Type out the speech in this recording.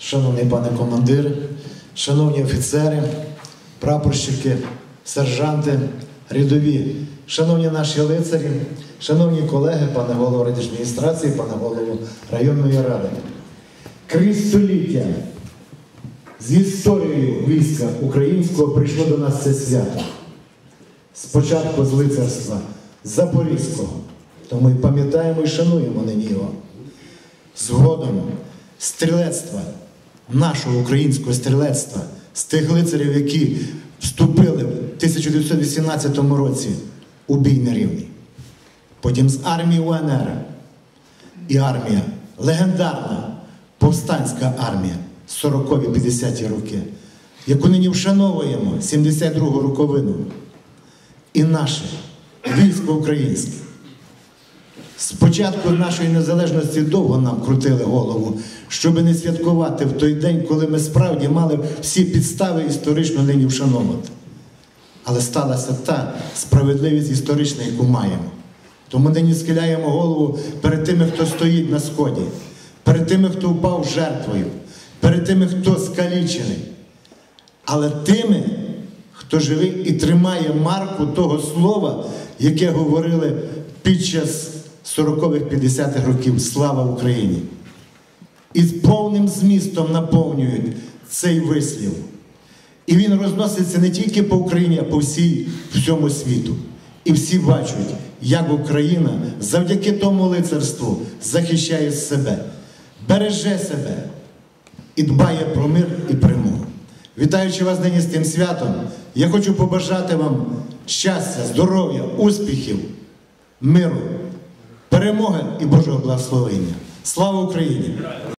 Шановний пане командир, шановні офіцери, прапорщики, сержанти, рядові, шановні наші лицарі, шановні колеги, пане голово адміністрації, пане голово районної ради. Крізь століття з історією війська українського прийшло до нас це свято. Спочатку з лицарства Запорізького, то ми пам'ятаємо і шануємо нині його. Згодом стрілецтва, нашого українського стрілецтва, з тих лицарів, які вступили в 1918 році у бій на рівні. Потім з армії УНР і армія, легендарна повстанська армія 40-50-ті роки, яку нині вшановуємо 72-гу роковину. І наше військо українське. Спочатку нашої незалежності довго нам крутили голову, щоб не святкувати в той день, коли ми справді мали всі підстави історично нині вшановувати. Але сталася та справедливість історична, яку маємо. Тому нині схиляємо голову перед тими, хто стоїть на сході, перед тими, хто впав жертвою, перед тими, хто скалічений, але тими, хто живий і тримає марку того слова, яке говорили під час 40-х-50-х років Слава Україні! І з повним змістом наповнюють цей вислів. І він розноситься не тільки по Україні, а по всій всьому світу. І всі бачать, як Україна завдяки тому лицарству захищає себе, береже себе і дбає про мир і перемогу. Вітаючи вас нині з тим святом, я хочу побажати вам щастя, здоров'я, успіхів, миру, перемоги і Божого благословення. Слава Україні!